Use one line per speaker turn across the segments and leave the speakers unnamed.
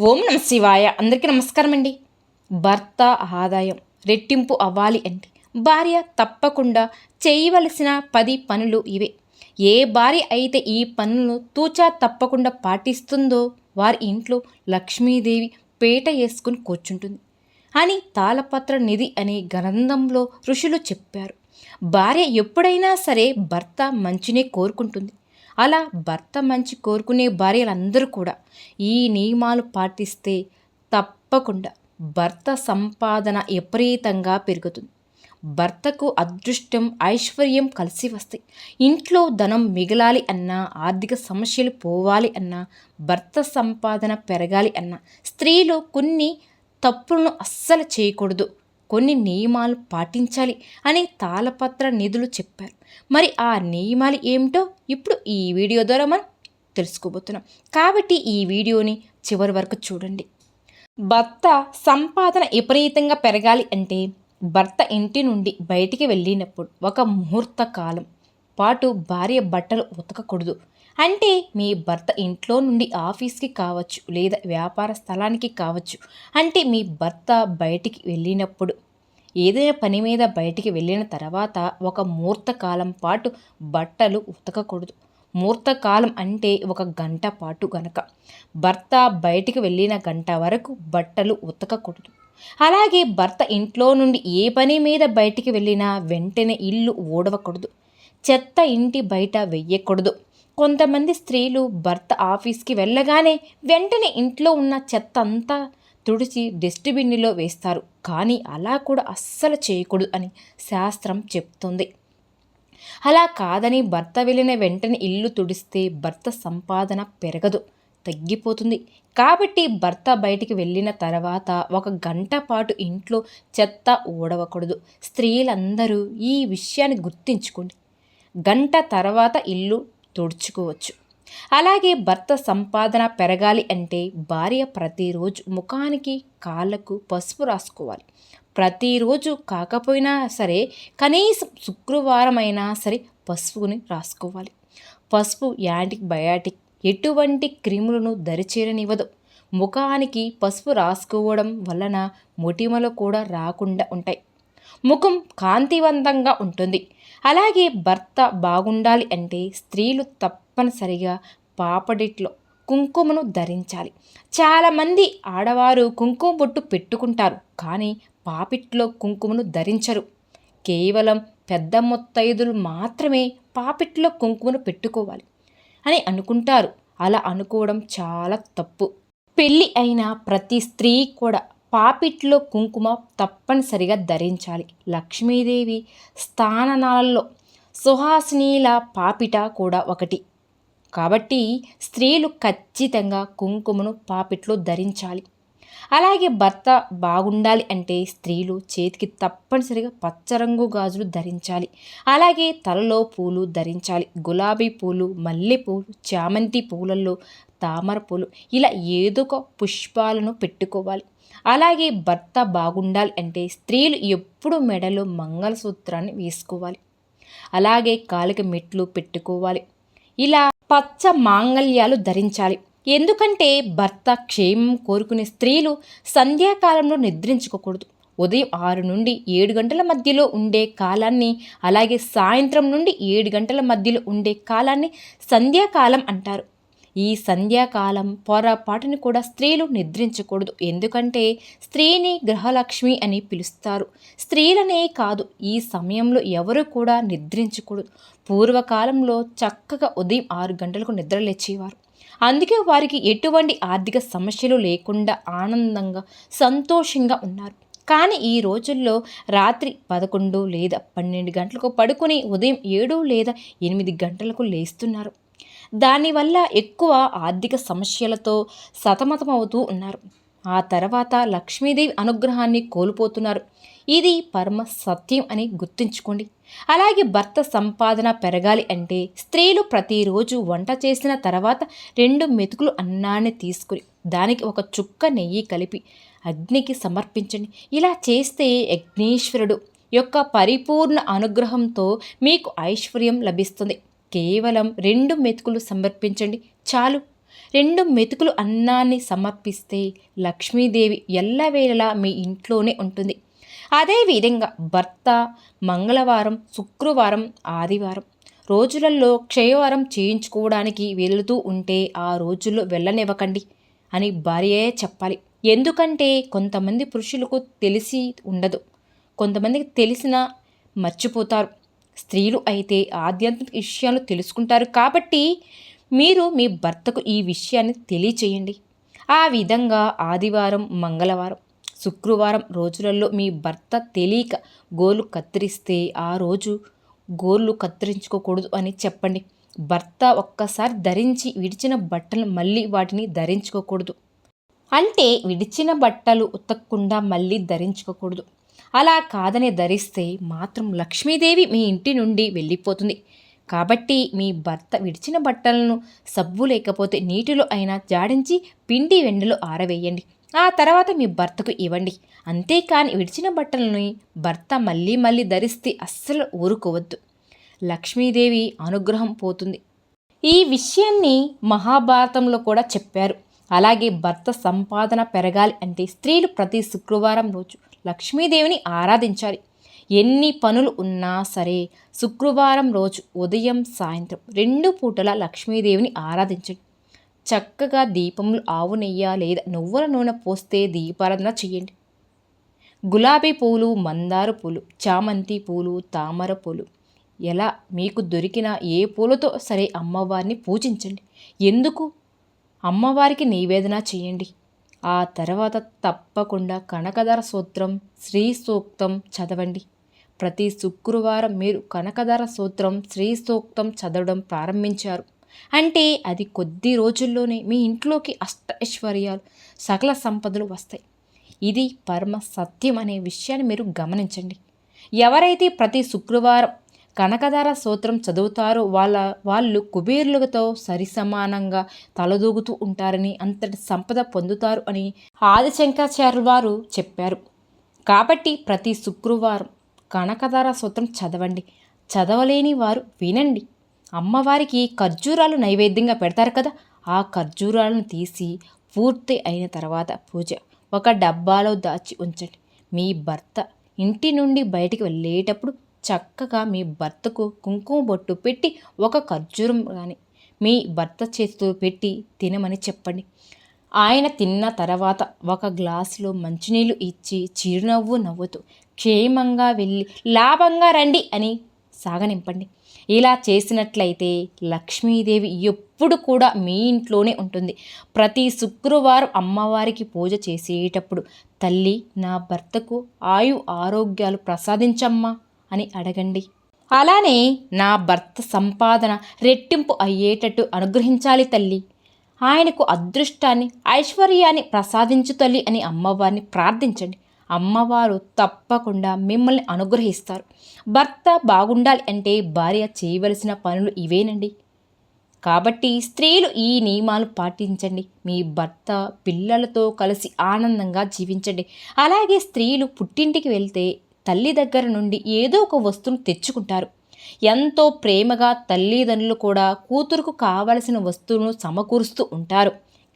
ఓం నమ శివాయ. అందరికీ నమస్కారం అండి. భర్త ఆదాయం రెట్టింపు అవ్వాలి అంటే భార్య తప్పకుండా చేయవలసిన పది పనులు ఇవే. ఏ భార్య అయితే ఈ పనులను తూచా తప్పకుండా పాటిస్తుందో వారి ఇంట్లో లక్ష్మీదేవి పేట వేసుకుని కూర్చుంటుంది. అని తాళపత్ర నిధి అనే గ్రంథంలో ఋషులు చెప్పారు. భార్య ఎప్పుడైనా సరే భర్త మంచినే కోరుకుంటుంది. అలా భర్త మంచి కోరుకునే భార్యలందరూ కూడా ఈ నియమాలు పాటిస్తే తప్పకుండా భర్త సంపాదన విపరీతంగా పెరుగుతుంది. భర్తకు అదృష్టం ఐశ్వర్యం కలిసి వస్తాయి. ఇంట్లో ధనం మిగలాలి అన్నా ఆర్థిక సమస్యలు పోవాలి అన్నా భర్త సంపాదన పెరగాలి అన్నా స్త్రీలు కొన్ని తప్పులను అస్సలు చేయకూడదు. కొన్ని నియమాలు పాటించాలి అని తాళపత్ర నిధులు చెప్పారు. మరి ఆ నియమాలు ఏమిటో ఇప్పుడు ఈ వీడియో ద్వారా మనం తెలుసుకోబోతున్నాం. కాబట్టి ఈ వీడియోని చివరి వరకు చూడండి. భర్త సంపాదన విపరీతంగా పెరగాలి అంటే భర్త ఇంటి నుండి బయటికి వెళ్ళినప్పుడు ఒక ముహూర్త కాలం పాటు భార్య బట్టలు ఉతకకూడదు. అంటే మీ భర్త ఇంట్లో నుండి ఆఫీస్కి కావచ్చు లేదా వ్యాపార స్థలానికి కావచ్చు. అంటే మీ భర్త బయటికి వెళ్ళినప్పుడు ఏదైనా పని మీద బయటికి వెళ్ళిన తర్వాత ఒక మూర్తకాలం పాటు బట్టలు ఉతకకూడదు. ముహూర్తకాలం అంటే ఒక గంట పాటు గనక. భర్త బయటికి వెళ్ళిన గంట వరకు బట్టలు ఉతకకూడదు. అలాగే భర్త ఇంట్లో నుండి ఏ పని మీద బయటికి వెళ్ళినా వెంటనే ఇల్లు ఊడవకూడదు. చెత్త ఇంటి బయట వెయ్యకూడదు. కొంతమంది స్త్రీలు భర్త ఆఫీస్కి వెళ్ళగానే వెంటనే ఇంట్లో ఉన్న చెత్త అంతా తుడిచి డస్ట్బిన్లో వేస్తారు. కానీ అలా కూడా అస్సలు చేయకూడదు అని శాస్త్రం చెప్తుంది. అలా కాదని భర్త వెళ్ళిన వెంటనే ఇల్లు తుడిస్తే భర్త సంపాదన పెరగదు. తగ్గిపోతుంది. కాబట్టి భర్త బయటికి వెళ్ళిన తర్వాత ఒక గంట పాటు ఇంట్లో చెత్త ఊడవకూడదు. స్త్రీలందరూ ఈ విషయాన్ని గుర్తించుకోండి. గంట తర్వాత ఇల్లు తుడుచుకోవచ్చు. అలాగే భర్త సంపాదన పెరగాలి అంటే భార్య ప్రతిరోజు ముఖానికి కాళ్ళకు పసుపు రాసుకోవాలి. ప్రతిరోజు కాకపోయినా సరే కనీసం శుక్రవారం అయినా సరే పసుపుని రాసుకోవాలి. పసుపు యాంటీబయాటిక్ ఎటువంటి క్రిములను దరిచేరనివ్వదు. ముఖానికి పసుపు రాసుకోవడం వలన మొటిమలు కూడా రాకుండా ఉంటాయి. ముఖం కాంతివంతంగా ఉంటుంది. అలాగే భర్త బాగుండాలి అంటే స్త్రీలు తప్ప తప్పనిసరిగా పాపడిట్లో కుంకుమను ధరించాలి. చాలామంది ఆడవారు కుంకుమ బొట్టు పెట్టుకుంటారు కానీ పాపిట్లో కుంకుమను ధరించరు. కేవలం పెద్ద మొత్తైదులు మాత్రమే పాపిట్లో కుంకుమను పెట్టుకోవాలి అని అనుకుంటారు. అలా అనుకోవడం చాలా తప్పు. పెళ్ళి అయిన ప్రతి స్త్రీ కూడా పాపిట్లో కుంకుమ తప్పనిసరిగా ధరించాలి. లక్ష్మీదేవి స్థాననాలలో సుహాసినీల పాపిట కూడా ఒకటి. కాబట్టి స్త్రీలు ఖచ్చితంగా కుంకుమను పాపిట్లో ధరించాలి. అలాగే భర్త బాగుండాలి అంటే స్త్రీలు చేతికి తప్పనిసరిగా పచ్చరంగు గాజులు ధరించాలి. అలాగే తలలో పూలు ధరించాలి. గులాబీ పూలు మల్లెపూలు చామంతి పూలల్లో తామర పూలు ఇలా ఏదో ఒక పుష్పాలను పెట్టుకోవాలి. అలాగే భర్త బాగుండాలి అంటే స్త్రీలు ఎప్పుడు మెడలో మంగళసూత్రాన్ని వేసుకోవాలి. అలాగే కాలికి మెట్లు పెట్టుకోవాలి. ఇలా పచ్చ మాంగళ్యాలు ధరించాలి. ఎందుకంటే భర్త క్షేమం కోరుకునే స్త్రీలు సంధ్యాకాలంలో నిద్రించుకోకూడదు. ఉదయం ఆరు నుండి ఏడు గంటల మధ్యలో ఉండే కాలాన్ని అలాగే సాయంత్రం నుండి ఏడు గంటల మధ్యలో ఉండే కాలాన్ని సంధ్యాకాలం అంటారు. ఈ సంధ్యాకాలం పొరపాటుని కూడా స్త్రీలు నిద్రించకూడదు. ఎందుకంటే స్త్రీని గ్రహలక్ష్మి అని పిలుస్తారు. స్త్రీలనే కాదు ఈ సమయంలో ఎవరు కూడా నిద్రించకూడదు. పూర్వకాలంలో చక్కగా ఉదయం ఆరు గంటలకు నిద్రలేచేవారు అందుకే వారికి ఎటువంటి ఆర్థిక సమస్యలు లేకుండా ఆనందంగా సంతోషంగా ఉన్నారు. కానీ ఈ రోజుల్లో రాత్రి పదకొండు లేదా పన్నెండు గంటలకు పడుకుని ఉదయం ఏడు లేదా ఎనిమిది గంటలకు లేస్తున్నారు. దానివల్ల ఎక్కువ ఆర్థిక సమస్యలతో సతమతమవుతూ ఉన్నారు. ఆ తర్వాత లక్ష్మీదేవి అనుగ్రహాన్ని కోల్పోతున్నారు. ఇది పరమ సత్యం అని గుర్తుంచుకోండి. అలాగే భర్త సంపాదన పెరగాలి అంటే స్త్రీలు ప్రతిరోజు వంట చేసిన తర్వాత రెండు మెతుకులు అన్నాన్ని తీసుకుని దానికి ఒక చుక్క నెయ్యి కలిపి అగ్నికి సమర్పించండి. ఇలా చేస్తే యజ్ఞేశ్వరుడు యొక్క పరిపూర్ణ అనుగ్రహంతో మీకు ఐశ్వర్యం లభిస్తుంది. కేవలం రెండు మెతుకులు సమర్పించండి చాలు. రెండు మెతుకులు అన్నాన్ని సమర్పిస్తే లక్ష్మీదేవి ఎల్లవేళలా మీ ఇంట్లోనే ఉంటుంది. అదేవిధంగా భర్త మంగళవారం శుక్రవారం ఆదివారం రోజులలో క్షయవారం చేయించుకోవడానికి వెళుతూ ఉంటే ఆ రోజుల్లో వెళ్ళనివ్వకండి అని భార్యే చెప్పాలి. ఎందుకంటే కొంతమంది పురుషులకు తెలిసి ఉండదు. కొంతమందికి తెలిసినా మర్చిపోతారు. స్త్రీలు అయితే ఆధ్యాత్మిక విషయాలు తెలుసుకుంటారు కాబట్టి మీరు మీ భర్తకు ఈ విషయాన్ని తెలియచేయండి. ఆ విధంగా ఆదివారం మంగళవారం శుక్రవారం రోజులలో మీ భర్త తెలియక గోర్లు కత్తిరిస్తే ఆ రోజు గోళ్ళు కత్తిరించుకోకూడదు అని చెప్పండి. భర్త ఒక్కసారి ధరించి విడిచిన బట్టలు మళ్ళీ వాటిని ధరించుకోకూడదు. అంటే విడిచిన బట్టలు ఉతకకుండా మళ్ళీ ధరించుకోకూడదు. అలా కాదని ధరిస్తే మాత్రం లక్ష్మీదేవి మీ ఇంటి నుండి వెళ్ళిపోతుంది. కాబట్టి మీ భర్త విడిచిన బట్టలను సబ్బు లేకపోతే నీటిలో అయినా జాడించి పిండి వెండలు ఆరవేయండి. ఆ తర్వాత మీ భర్తకు ఇవ్వండి. అంతేకాని విడిచిన బట్టలని భర్త మళ్ళీ మళ్ళీ ధరిస్తే అస్సలు ఊరుకోవద్దు. లక్ష్మీదేవి అనుగ్రహం పోతుంది. ఈ విషయాన్ని మహాభారతంలో కూడా చెప్పారు. అలాగే భర్త సంపాదన పెరగాలి అంటే స్త్రీలు ప్రతి శుక్రవారం రోజు లక్ష్మీదేవిని ఆరాధించాలి. ఎన్ని పనులు ఉన్నా సరే శుక్రవారం రోజు ఉదయం సాయంత్రం రెండు పూటల లక్ష్మీదేవిని ఆరాధించండి. చక్కగా దీపములు ఆవు నెయ్య లేదా నువ్వుల నూనె పోస్తే దీపారాధన చేయండి. గులాబీ పూలు మందార పూలు చామంతి పూలు తామర పూలు. ఎలా మీకు దొరికిన ఏ పూలతో సరే అమ్మవారిని పూజించండి. ఎందుకు? అమ్మవారికి నివేదన చేయండి. ఆ తర్వాత తప్పకుండా కనకధర సూత్రం శ్రీ సూక్తం చదవండి. ప్రతి శుక్రవారం మీరు కనకధర సూత్రం శ్రీ సూక్తం చదవడం ప్రారంభించారు. అంటే అది కొద్ది రోజుల్లోనే మీ ఇంట్లోకి అష్ట ఐశ్వర్యాలు సకల సంపదలు వస్తాయి. ఇది పరమ సత్యం అనే విషయాన్ని మీరు గమనించండి. ఎవరైతే ప్రతి శుక్రవారం కనకధార సూత్రం చదువుతారో వాళ్ళ వాళ్ళు కుబేరులతో సరిసమానంగా తలదూగుతూ ఉంటారని అంతటి సంపద పొందుతారు అని ఆదిశంకరాచార్య వారు చెప్పారు. కాబట్టి ప్రతి శుక్రవారం కనకధార సూత్రం చదవండి. చదవలేని వారు వినండి. అమ్మవారికి ఖర్జూరాలు నైవేద్యంగా పెడతారు కదా ఆ ఖర్జూరాలను తీసి పూర్తి అయిన తర్వాత పూజ. ఒక డబ్బాలో దాచి ఉంచండి. మీ భర్త ఇంటి నుండి బయటికి వెళ్ళేటప్పుడు చక్కగా మీ భర్తకు కుంకుమ బొట్టు పెట్టి ఒక ఖర్జూరం కానీ మీ భర్త చేతితో పెట్టి తినమని చెప్పండి. ఆయన తిన్న తర్వాత ఒక గ్లాసులో మంచినీళ్ళు ఇచ్చి చిరునవ్వు నవ్వుతూ క్షేమంగా వెళ్ళి లాభంగా రండి అని సాగనింపండి. ఇలా చేసినట్లయితే లక్ష్మీదేవి ఎప్పుడు కూడా మీ ఇంట్లోనే ఉంటుంది. ప్రతి శుక్రవారం అమ్మవారికి పూజ చేసేటప్పుడు తల్లి నా భర్తకు ఆయు ఆరోగ్యాలు ప్రసాదించమ్మా అని అడగండి. అలానే నా భర్త సంపాదన రెట్టింపు అయ్యేటట్టు అనుగ్రహించాలి తల్లి. ఆయనకు అదృష్టాన్ని ఐశ్వర్యాన్ని ప్రసాదించు తల్లి అని అమ్మవారిని ప్రార్థించండి. అమ్మవారు తప్పకుండా మిమ్మల్ని అనుగ్రహిస్తారు. భర్త బాగుండాలి అంటే భార్య చేయవలసిన పనులు ఇవేనండి. కాబట్టి స్త్రీలు ఈ నియమాలు పాటించండి. మీ భర్త పిల్లలతో కలిసి ఆనందంగా జీవించండి. అలాగే స్త్రీలు పుట్టింటికి వెళ్తే తల్లి దగ్గర నుండి ఏదో ఒక వస్తువును తెచ్చుకుంటారు. ఎంతో ప్రేమగా తల్లిదండ్రులు కూడా కూతురుకు కావలసిన వస్తువును సమకూరుస్తూ ఉంటారు.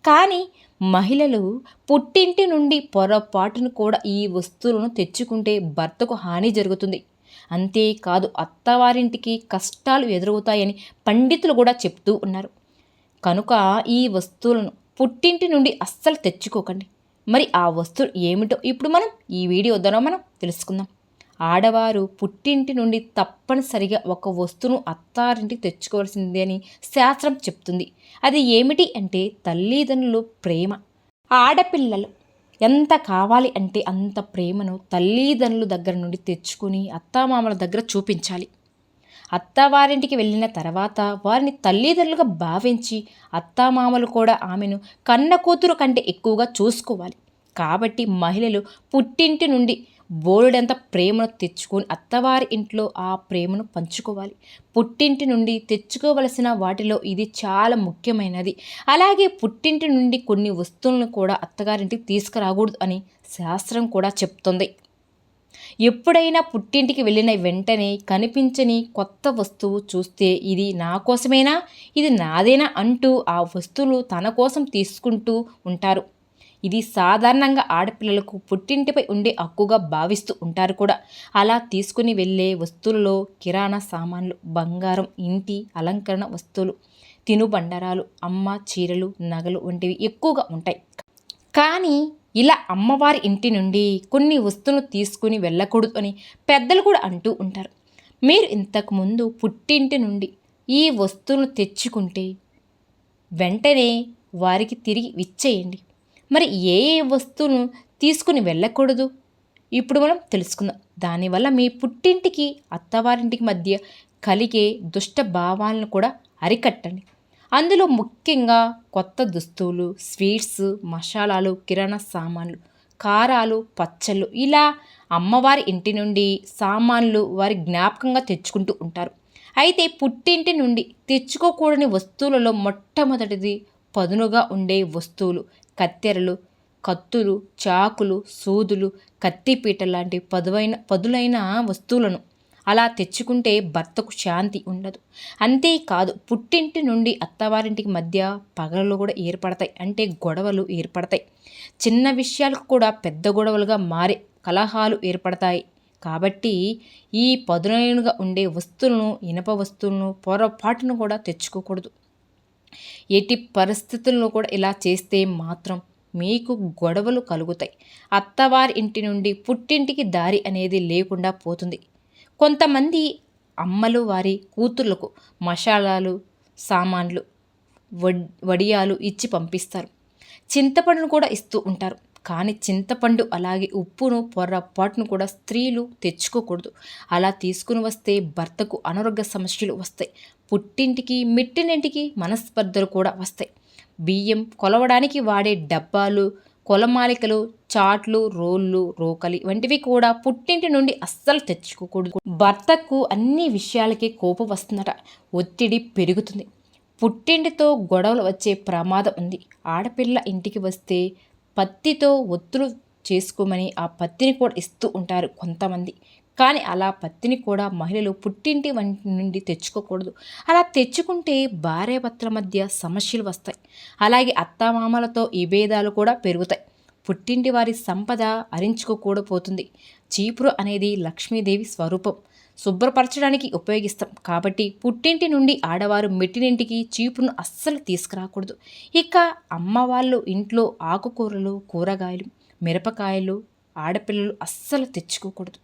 కానీ మహిళలు పుట్టింటి నుండి పొరపాటును కూడా ఈ వస్తువులను తెచ్చుకుంటే భర్తకు హాని జరుగుతుంది. అంతేకాదు అత్తవారింటికి కష్టాలు ఎదురవుతాయని పండితులు కూడా చెప్తూ ఉన్నారు. కనుక ఈ వస్తువులను పుట్టింటి నుండి అస్సలు తెచ్చుకోకండి. మరి ఆ వస్తువులు ఏమిటో ఇప్పుడు మనం ఈ వీడియో ద్వారా మనం తెలుసుకుందాం. ఆడవారు పుట్టింటి నుండి తప్పనిసరిగా ఒక వస్తువును అత్తారింటికి తెచ్చుకోవాల్సిందే అని శాస్త్రం చెప్తుంది. అది ఏమిటి అంటే తల్లిదండ్రులు ప్రేమ. ఆడపిల్లలు ఎంత కావాలి అంటే అంత ప్రేమను తల్లిదండ్రుల దగ్గర నుండి తెచ్చుకుని అత్తామామల దగ్గర చూపించాలి. అత్తవారింటికి వెళ్ళిన తర్వాత వారిని తల్లిదండ్రులుగా భావించి అత్తామామలు కూడా ఆమెను కన్న కూతురు కంటే ఎక్కువగా చూసుకోవాలి. కాబట్టి మహిళలు పుట్టింటి నుండి బోలుడంత ప్రేమను తెచ్చుకొని అత్తవారి ఇంట్లో ఆ ప్రేమను పంచుకోవాలి. పుట్టింటి నుండి తెచ్చుకోవలసిన వాటిలో ఇది చాలా ముఖ్యమైనది. అలాగే పుట్టింటి నుండి కొన్ని వస్తువులను కూడా అత్తగారింటికి తీసుకురాకూడదు అని శాస్త్రం కూడా చెప్తుంది. ఎప్పుడైనా పుట్టింటికి వెళ్ళిన వెంటనే కనిపించని కొత్త వస్తువు చూస్తే ఇది నా కోసమేనా? ఇది నాదేనా? అంటూ ఆ వస్తువులు తన కోసం తీసుకుంటూ ఉంటారు. ఇది సాధారణంగా ఆడపిల్లలకు పుట్టింటిపై ఉండే హక్కుగా భావిస్తూ ఉంటారు కూడా. అలా తీసుకుని వెళ్ళే వస్తువులలో కిరాణా సామాన్లు బంగారం ఇంటి అలంకరణ వస్తువులు తినుబండరాలు అమ్మ చీరలు నగలు వంటివి ఎక్కువగా ఉంటాయి. కానీ ఇలా అమ్మవారి ఇంటి నుండి కొన్ని వస్తువులు తీసుకుని వెళ్ళకూడదు అని పెద్దలు కూడా అంటూ ఉంటారు. మీరు ఇంతకుముందు పుట్టింటి నుండి ఈ వస్తువును తెచ్చుకుంటే వెంటనే వారికి తిరిగి ఇచ్చేయండి మరి ఏ ఏ వస్తువును తీసుకుని వెళ్ళకూడదు? ఇప్పుడు మనం తెలుసుకుందాం. దానివల్ల మీ పుట్టింటికి అత్తవారింటికి మధ్య కలిగే దుష్ట భావాలను కూడా అరికట్టండి. అందులో ముఖ్యంగా కొత్త దుస్తువులు స్వీట్స్ మసాలాలు కిరాణా సామాన్లు కారాలు పచ్చళ్ళు ఇలా అమ్మవారి ఇంటి నుండి సామాన్లు వారి జ్ఞాపకంగా తెచ్చుకుంటూ ఉంటారు. అయితే పుట్టింటి నుండి తెచ్చుకోకూడని వస్తువులలో మొట్టమొదటిది పదునుగా ఉండే వస్తువులు. కత్తెరలు కత్తులు చాకులు సూదులు కత్తిపీట లాంటి పదువైన పదులైన వస్తువులను అలా తెచ్చుకుంటే భర్తకు శాంతి ఉండదు. అంతేకాదు పుట్టింటి నుండి అత్తవారింటికి మధ్య పగలు కూడా ఏర్పడతాయి. అంటే గొడవలు ఏర్పడతాయి. చిన్న విషయాలకు కూడా పెద్ద గొడవలుగా మారే కలహాలు ఏర్పడతాయి. కాబట్టి ఈ పదునైనగా ఉండే వస్తువులను ఇనప వస్తువులను పొరపాటును కూడా తెచ్చుకోకూడదు. ఎట్టి పరిస్థితులను కూడా ఇలా చేస్తే మాత్రం మీకు గొడవలు కలుగుతాయి. అత్తవారి ఇంటి నుండి పుట్టింటికి దారి అనేది లేకుండా పోతుంది. కొంతమంది అమ్మలు వారి కూతుర్లకు మసాలాలు సామాన్లు వడ్ వడియాలు ఇచ్చి పంపిస్తారు. చింతపండును కూడా ఇస్తూ ఉంటారు. కానీ చింతపండు అలాగే ఉప్పును పొర్రపాటును కూడా స్త్రీలు తెచ్చుకోకూడదు. అలా తీసుకుని వస్తే భర్తకు అనారోగ్య సమస్యలు వస్తాయి. పుట్టింటికి మిట్టినింటికి మనస్పర్ధలు కూడా వస్తాయి. బియ్యం కొలవడానికి వాడే డబ్బాలు కొలమాలికలు చాట్లు రోళ్ళు రోకలి వంటివి కూడా పుట్టింటి నుండి అస్సలు తెచ్చుకోకూడదు. భర్తకు అన్ని విషయాలకి కోపం వస్తుందట. ఒత్తిడి పెరుగుతుంది. పుట్టింటితో గొడవలు వచ్చే ప్రమాదం ఉంది. ఆడపిల్ల ఇంటికి వస్తే పత్తితో ఒత్తులు చేసుకోమని ఆ పత్తిని కూడా ఇస్తూ ఉంటారు కొంతమంది. కానీ అలా పత్తిని కూడా మహిళలు పుట్టింటి వంటి నుండి తెచ్చుకోకూడదు. అలా తెచ్చుకుంటే భార్యాభర్తల మధ్య సమస్యలు వస్తాయి. అలాగే అత్తామామలతో విభేదాలు కూడా పెరుగుతాయి. పుట్టింటి వారి సంపద అరించుకోకూడపోతుంది చీపురు అనేది లక్ష్మీదేవి స్వరూపం. శుభ్రపరచడానికి ఉపయోగిస్తాం. కాబట్టి పుట్టింటి నుండి ఆడవారు మెట్టినింటికి చీపును అస్సలు తీసుకురాకూడదు. ఇక అమ్మ వాళ్ళు ఇంట్లో ఆకుకూరలు కూరగాయలు మిరపకాయలు ఆడపిల్లలు అస్సలు తెచ్చుకోకూడదు.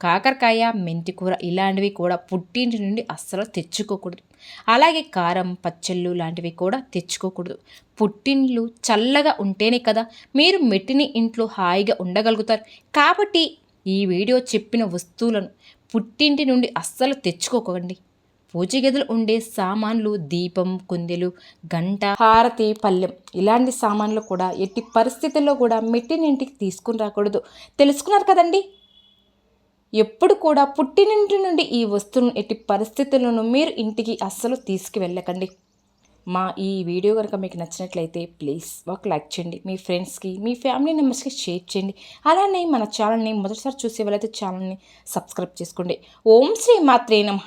కాకరకాయ మెంతికూర ఇలాంటివి కూడా పుట్టింటి నుండి అస్సలు తెచ్చుకోకూడదు. అలాగే కారం పచ్చళ్ళు లాంటివి కూడా తెచ్చుకోకూడదు. పుట్టిండ్లు చల్లగా ఉంటేనే కదా మీరు మెట్టిని ఇంట్లో హాయిగా ఉండగలుగుతారు. కాబట్టి ఈ వీడియో చెప్పిన వస్తువులను పుట్టింటి నుండి అస్సలు తెచ్చుకోకండి. పూజ గదులు ఉండే సామాన్లు దీపం కుందెలు గంట హారతి పల్లెం ఇలాంటి సామాన్లు కూడా ఎట్టి పరిస్థితుల్లో కూడా మెట్టినింటికి తీసుకుని రాకూడదు. తెలుసుకున్నారు కదండి? ఎప్పుడు కూడా పుట్టినింటి నుండి ఈ వస్తువును ఎట్టి పరిస్థితులను మీరు ఇంటికి అస్సలు తీసుకువెళ్ళకండి. మా ఈ వీడియో కనుక మీకు నచ్చినట్లయితే ప్లీజ్ ఒక లైక్ చేయండి. మీ ఫ్రెండ్స్కి మీ ఫ్యామిలీ మెంబర్స్కి షేర్ చేయండి. అలానే మన ఛానల్ని మొదటిసారి చూసే వాళ్ళైతే ఛానల్ని సబ్స్క్రైబ్ చేసుకోండి. ఓం శ్రీ మాత్రే నమ.